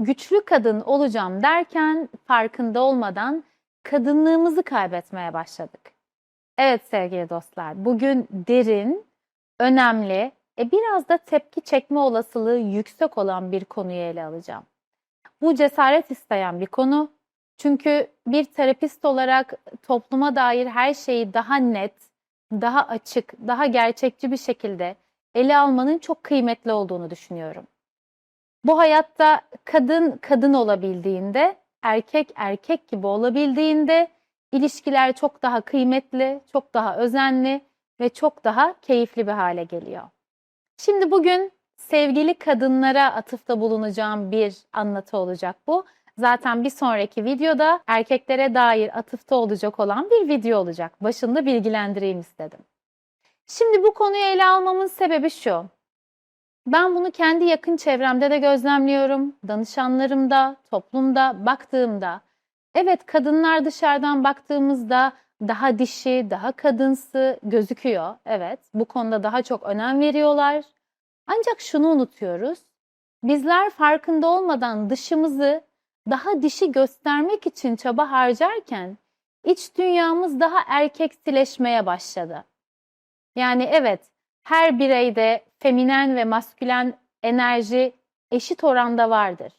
güçlü kadın olacağım derken farkında olmadan kadınlığımızı kaybetmeye başladık. Evet sevgili dostlar, bugün derin, önemli, e biraz da tepki çekme olasılığı yüksek olan bir konuyu ele alacağım. Bu cesaret isteyen bir konu. Çünkü bir terapist olarak topluma dair her şeyi daha net, daha açık, daha gerçekçi bir şekilde ele almanın çok kıymetli olduğunu düşünüyorum. Bu hayatta kadın kadın olabildiğinde, erkek erkek gibi olabildiğinde ilişkiler çok daha kıymetli, çok daha özenli ve çok daha keyifli bir hale geliyor. Şimdi bugün sevgili kadınlara atıfta bulunacağım bir anlatı olacak bu. Zaten bir sonraki videoda erkeklere dair atıfta olacak olan bir video olacak. Başında bilgilendireyim istedim. Şimdi bu konuyu ele almamın sebebi şu. Ben bunu kendi yakın çevremde de gözlemliyorum. Danışanlarımda, toplumda baktığımda. Evet kadınlar dışarıdan baktığımızda daha dişi, daha kadınsı gözüküyor. Evet bu konuda daha çok önem veriyorlar. Ancak şunu unutuyoruz. Bizler farkında olmadan dışımızı daha dişi göstermek için çaba harcarken iç dünyamız daha erkeksileşmeye başladı. Yani evet her bireyde feminen ve maskülen enerji eşit oranda vardır.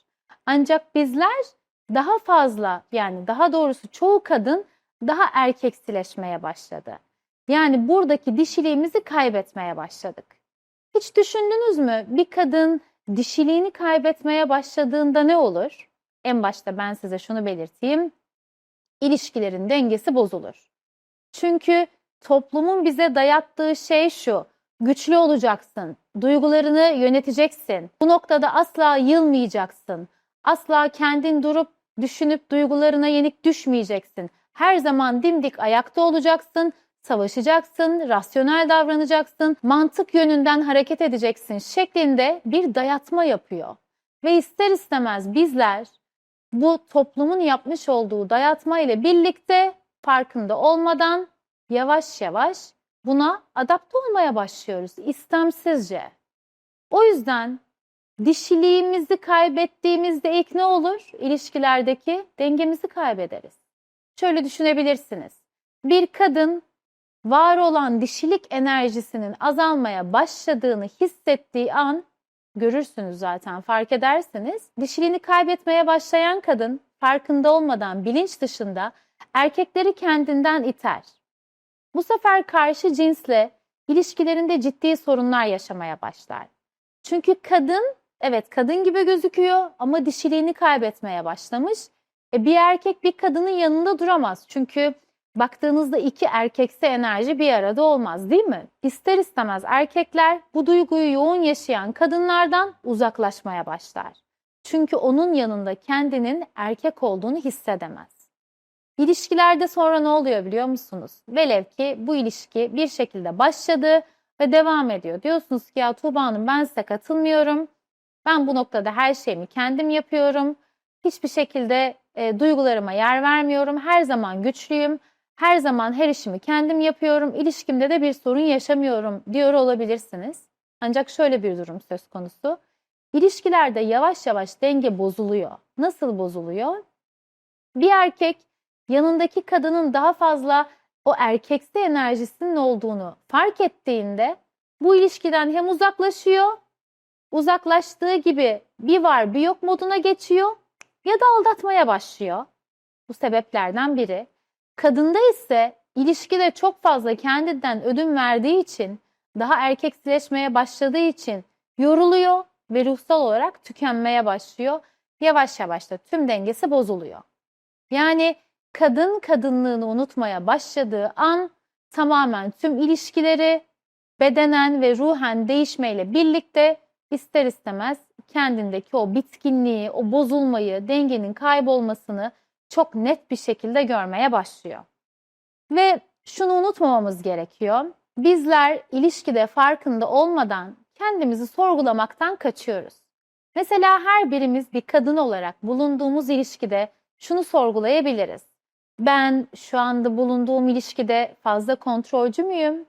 Ancak bizler daha fazla yani daha doğrusu çoğu kadın daha erkeksileşmeye başladı. Yani buradaki dişiliğimizi kaybetmeye başladık. Hiç düşündünüz mü bir kadın dişiliğini kaybetmeye başladığında ne olur? En başta ben size şunu belirteyim. İlişkilerin dengesi bozulur. Çünkü toplumun bize dayattığı şey şu. Güçlü olacaksın, duygularını yöneteceksin. Bu noktada asla yılmayacaksın. Asla kendin durup düşünüp duygularına yenik düşmeyeceksin. Her zaman dimdik ayakta olacaksın, savaşacaksın, rasyonel davranacaksın, mantık yönünden hareket edeceksin şeklinde bir dayatma yapıyor. Ve ister istemez bizler bu toplumun yapmış olduğu dayatma ile birlikte farkında olmadan yavaş yavaş buna adapte olmaya başlıyoruz istemsizce. O yüzden dişiliğimizi kaybettiğimizde ilk ne olur? İlişkilerdeki dengemizi kaybederiz. Şöyle düşünebilirsiniz. Bir kadın var olan dişilik enerjisinin azalmaya başladığını hissettiği an görürsünüz zaten fark edersiniz. Dişiliğini kaybetmeye başlayan kadın farkında olmadan bilinç dışında erkekleri kendinden iter. Bu sefer karşı cinsle ilişkilerinde ciddi sorunlar yaşamaya başlar. Çünkü kadın evet kadın gibi gözüküyor ama dişiliğini kaybetmeye başlamış. E, bir erkek bir kadının yanında duramaz. Çünkü baktığınızda iki erkekse enerji bir arada olmaz değil mi? İster istemez erkekler bu duyguyu yoğun yaşayan kadınlardan uzaklaşmaya başlar. Çünkü onun yanında kendinin erkek olduğunu hissedemez. İlişkilerde sonra ne oluyor biliyor musunuz? Velev ki bu ilişki bir şekilde başladı ve devam ediyor. Diyorsunuz ki ya Tuğba Hanım ben size katılmıyorum. Ben bu noktada her şeyimi kendim yapıyorum. Hiçbir şekilde e, duygularıma yer vermiyorum. Her zaman güçlüyüm. Her zaman her işimi kendim yapıyorum. İlişkimde de bir sorun yaşamıyorum diyor olabilirsiniz. Ancak şöyle bir durum söz konusu. İlişkilerde yavaş yavaş denge bozuluyor. Nasıl bozuluyor? Bir erkek yanındaki kadının daha fazla o erkeksi enerjisinin olduğunu fark ettiğinde bu ilişkiden hem uzaklaşıyor, uzaklaştığı gibi bir var bir yok moduna geçiyor ya da aldatmaya başlıyor. Bu sebeplerden biri. Kadında ise ilişkide çok fazla kendinden ödün verdiği için, daha erkeksileşmeye başladığı için yoruluyor ve ruhsal olarak tükenmeye başlıyor. Yavaş yavaş da tüm dengesi bozuluyor. Yani kadın kadınlığını unutmaya başladığı an tamamen tüm ilişkileri bedenen ve ruhen değişmeyle birlikte ister istemez kendindeki o bitkinliği, o bozulmayı, dengenin kaybolmasını çok net bir şekilde görmeye başlıyor. Ve şunu unutmamamız gerekiyor. Bizler ilişkide farkında olmadan kendimizi sorgulamaktan kaçıyoruz. Mesela her birimiz bir kadın olarak bulunduğumuz ilişkide şunu sorgulayabiliriz. Ben şu anda bulunduğum ilişkide fazla kontrolcü müyüm?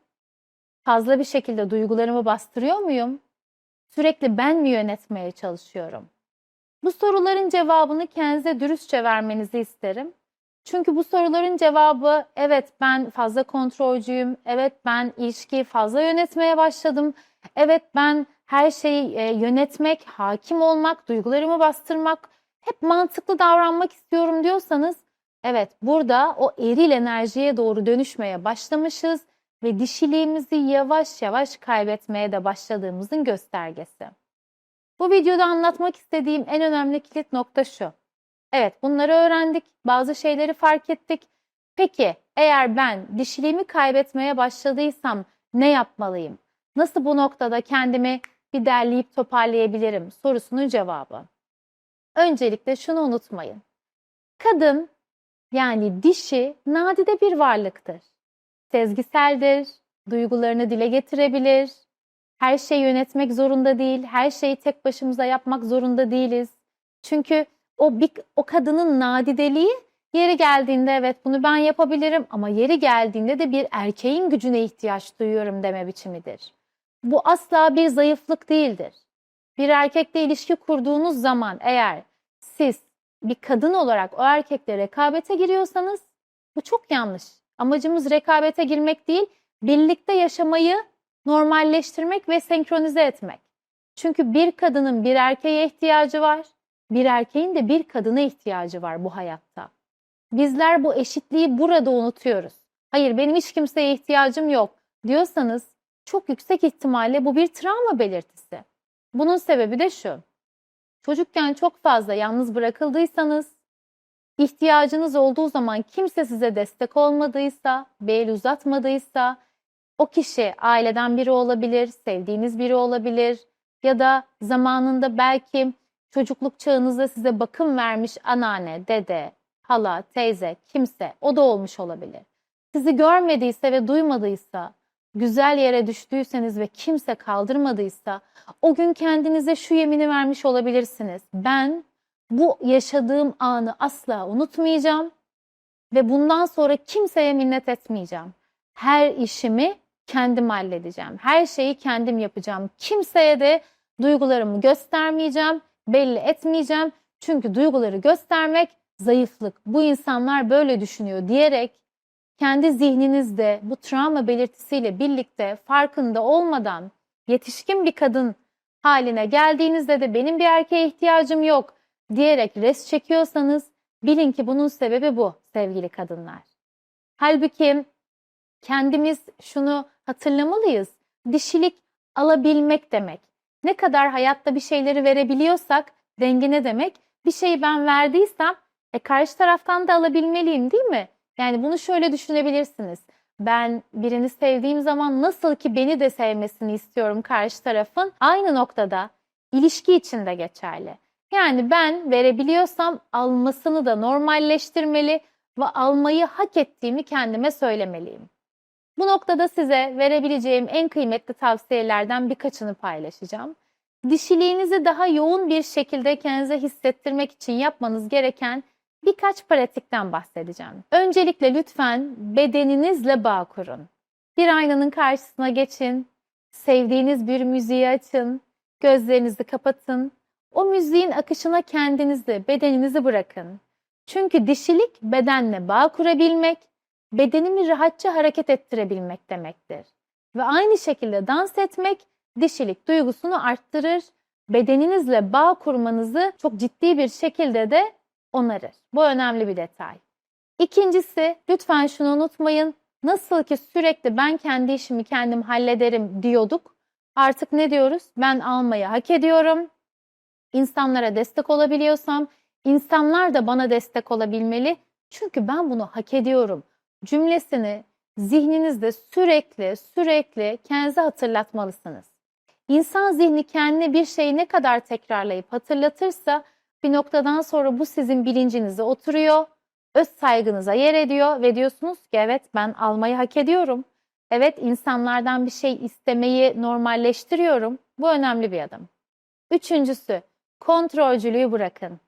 Fazla bir şekilde duygularımı bastırıyor muyum? Sürekli ben mi yönetmeye çalışıyorum? Bu soruların cevabını kendinize dürüstçe vermenizi isterim. Çünkü bu soruların cevabı evet ben fazla kontrolcüyüm, evet ben ilişkiyi fazla yönetmeye başladım, evet ben her şeyi e, yönetmek, hakim olmak, duygularımı bastırmak, hep mantıklı davranmak istiyorum diyorsanız evet burada o eril enerjiye doğru dönüşmeye başlamışız ve dişiliğimizi yavaş yavaş kaybetmeye de başladığımızın göstergesi. Bu videoda anlatmak istediğim en önemli kilit nokta şu. Evet, bunları öğrendik, bazı şeyleri fark ettik. Peki, eğer ben dişiliğimi kaybetmeye başladıysam ne yapmalıyım? Nasıl bu noktada kendimi bir derleyip toparlayabilirim sorusunun cevabı. Öncelikle şunu unutmayın. Kadın yani dişi nadide bir varlıktır. Sezgiseldir, duygularını dile getirebilir. Her şeyi yönetmek zorunda değil, her şeyi tek başımıza yapmak zorunda değiliz. Çünkü o bir, o kadının nadideliği yeri geldiğinde evet bunu ben yapabilirim ama yeri geldiğinde de bir erkeğin gücüne ihtiyaç duyuyorum deme biçimidir. Bu asla bir zayıflık değildir. Bir erkekle ilişki kurduğunuz zaman eğer siz bir kadın olarak o erkekle rekabete giriyorsanız bu çok yanlış. Amacımız rekabete girmek değil, birlikte yaşamayı normalleştirmek ve senkronize etmek. Çünkü bir kadının bir erkeğe ihtiyacı var, bir erkeğin de bir kadına ihtiyacı var bu hayatta. Bizler bu eşitliği burada unutuyoruz. Hayır benim hiç kimseye ihtiyacım yok diyorsanız çok yüksek ihtimalle bu bir travma belirtisi. Bunun sebebi de şu. Çocukken çok fazla yalnız bırakıldıysanız, ihtiyacınız olduğu zaman kimse size destek olmadıysa, bir el uzatmadıysa, o kişi aileden biri olabilir, sevdiğiniz biri olabilir ya da zamanında belki çocukluk çağınızda size bakım vermiş anneanne, dede, hala, teyze, kimse o da olmuş olabilir. Sizi görmediyse ve duymadıysa, güzel yere düştüyseniz ve kimse kaldırmadıysa o gün kendinize şu yemini vermiş olabilirsiniz. Ben bu yaşadığım anı asla unutmayacağım ve bundan sonra kimseye minnet etmeyeceğim. Her işimi kendim halledeceğim. Her şeyi kendim yapacağım. Kimseye de duygularımı göstermeyeceğim, belli etmeyeceğim. Çünkü duyguları göstermek zayıflık. Bu insanlar böyle düşünüyor diyerek kendi zihninizde bu travma belirtisiyle birlikte farkında olmadan yetişkin bir kadın haline geldiğinizde de benim bir erkeğe ihtiyacım yok diyerek res çekiyorsanız bilin ki bunun sebebi bu sevgili kadınlar. Halbuki kendimiz şunu hatırlamalıyız. Dişilik alabilmek demek. Ne kadar hayatta bir şeyleri verebiliyorsak denge ne demek? Bir şeyi ben verdiysem e karşı taraftan da alabilmeliyim değil mi? Yani bunu şöyle düşünebilirsiniz. Ben birini sevdiğim zaman nasıl ki beni de sevmesini istiyorum karşı tarafın. Aynı noktada ilişki için de geçerli. Yani ben verebiliyorsam almasını da normalleştirmeli ve almayı hak ettiğimi kendime söylemeliyim. Bu noktada size verebileceğim en kıymetli tavsiyelerden birkaçını paylaşacağım. Dişiliğinizi daha yoğun bir şekilde kendinize hissettirmek için yapmanız gereken birkaç pratikten bahsedeceğim. Öncelikle lütfen bedeninizle bağ kurun. Bir aynanın karşısına geçin, sevdiğiniz bir müziği açın, gözlerinizi kapatın. O müziğin akışına kendinizi, bedeninizi bırakın. Çünkü dişilik bedenle bağ kurabilmek, bedenimi rahatça hareket ettirebilmek demektir. Ve aynı şekilde dans etmek dişilik duygusunu arttırır, bedeninizle bağ kurmanızı çok ciddi bir şekilde de onarır. Bu önemli bir detay. İkincisi lütfen şunu unutmayın. Nasıl ki sürekli ben kendi işimi kendim hallederim diyorduk. Artık ne diyoruz? Ben almayı hak ediyorum. İnsanlara destek olabiliyorsam insanlar da bana destek olabilmeli. Çünkü ben bunu hak ediyorum. Cümlesini zihninizde sürekli sürekli kendinize hatırlatmalısınız. İnsan zihni kendine bir şeyi ne kadar tekrarlayıp hatırlatırsa bir noktadan sonra bu sizin bilincinize oturuyor, öz saygınıza yer ediyor ve diyorsunuz ki evet ben almayı hak ediyorum. Evet insanlardan bir şey istemeyi normalleştiriyorum. Bu önemli bir adım. Üçüncüsü kontrolcülüğü bırakın.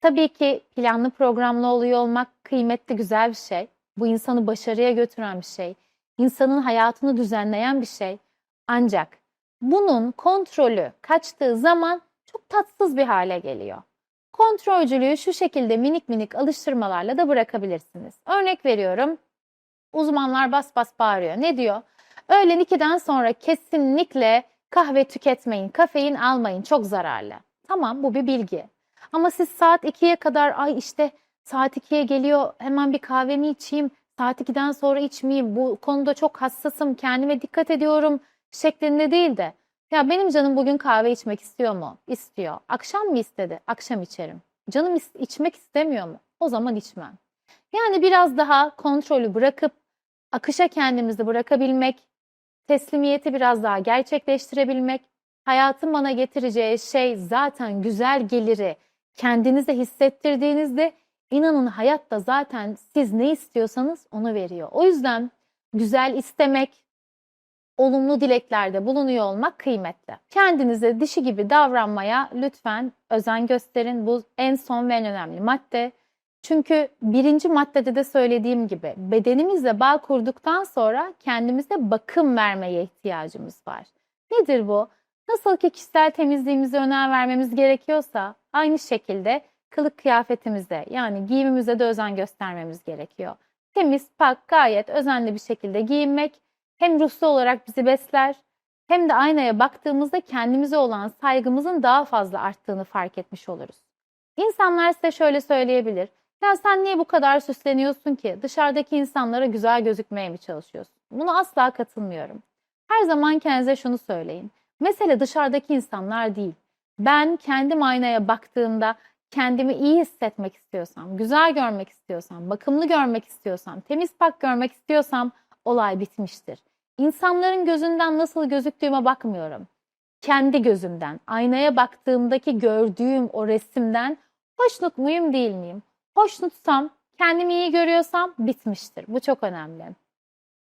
Tabii ki planlı programlı oluyor olmak kıymetli güzel bir şey. Bu insanı başarıya götüren bir şey. İnsanın hayatını düzenleyen bir şey. Ancak bunun kontrolü kaçtığı zaman çok tatsız bir hale geliyor. Kontrolcülüğü şu şekilde minik minik alıştırmalarla da bırakabilirsiniz. Örnek veriyorum. Uzmanlar bas bas bağırıyor. Ne diyor? Öğlen 2'den sonra kesinlikle kahve tüketmeyin, kafein almayın, çok zararlı. Tamam bu bir bilgi. Ama siz saat 2'ye kadar ay işte saat 2'ye geliyor hemen bir kahvemi içeyim, saat 2'den sonra içmeyeyim, bu konuda çok hassasım, kendime dikkat ediyorum şeklinde değil de ya benim canım bugün kahve içmek istiyor mu? İstiyor. Akşam mı istedi? Akşam içerim. Canım is- içmek istemiyor mu? O zaman içmem. Yani biraz daha kontrolü bırakıp akışa kendimizi bırakabilmek, teslimiyeti biraz daha gerçekleştirebilmek, hayatın bana getireceği şey zaten güzel geliri kendinize hissettirdiğinizde inanın hayat da zaten siz ne istiyorsanız onu veriyor. O yüzden güzel istemek, olumlu dileklerde bulunuyor olmak kıymetli. Kendinize dişi gibi davranmaya lütfen özen gösterin. Bu en son ve en önemli madde. Çünkü birinci maddede de söylediğim gibi bedenimizle bağ kurduktan sonra kendimize bakım vermeye ihtiyacımız var. Nedir bu? Nasıl ki kişisel temizliğimize önem vermemiz gerekiyorsa aynı şekilde kılık kıyafetimize yani giyimimize de özen göstermemiz gerekiyor. Temiz, pak, gayet özenli bir şekilde giyinmek hem ruhsal olarak bizi besler hem de aynaya baktığımızda kendimize olan saygımızın daha fazla arttığını fark etmiş oluruz. İnsanlar size şöyle söyleyebilir. Ya sen niye bu kadar süsleniyorsun ki? Dışarıdaki insanlara güzel gözükmeye mi çalışıyorsun? Buna asla katılmıyorum. Her zaman kendinize şunu söyleyin. Mesele dışarıdaki insanlar değil. Ben kendim aynaya baktığımda kendimi iyi hissetmek istiyorsam, güzel görmek istiyorsam, bakımlı görmek istiyorsam, temiz pak görmek istiyorsam olay bitmiştir. İnsanların gözünden nasıl gözüktüğüme bakmıyorum. Kendi gözümden, aynaya baktığımdaki gördüğüm o resimden hoşnut muyum değil miyim? Hoşnutsam, kendimi iyi görüyorsam bitmiştir. Bu çok önemli.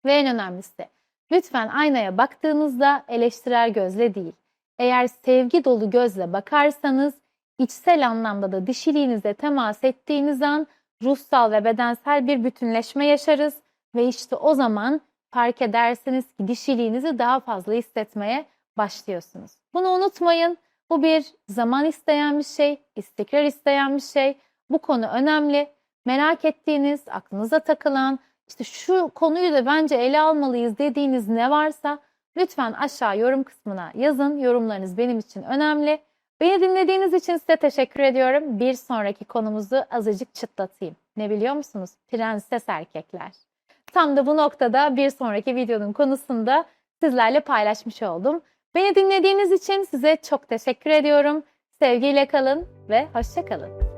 Ve en önemlisi, lütfen aynaya baktığınızda eleştirel gözle değil. Eğer sevgi dolu gözle bakarsanız, içsel anlamda da dişiliğinize temas ettiğiniz an ruhsal ve bedensel bir bütünleşme yaşarız ve işte o zaman fark edersiniz ki dişiliğinizi daha fazla hissetmeye başlıyorsunuz. Bunu unutmayın. Bu bir zaman isteyen bir şey, istikrar isteyen bir şey. Bu konu önemli. Merak ettiğiniz, aklınıza takılan, işte şu konuyu da bence ele almalıyız dediğiniz ne varsa lütfen aşağı yorum kısmına yazın. Yorumlarınız benim için önemli. Beni dinlediğiniz için size teşekkür ediyorum. Bir sonraki konumuzu azıcık çıtlatayım. Ne biliyor musunuz? Prenses erkekler. Tam da bu noktada bir sonraki videonun konusunda sizlerle paylaşmış oldum. Beni dinlediğiniz için size çok teşekkür ediyorum. Sevgiyle kalın ve hoşça kalın.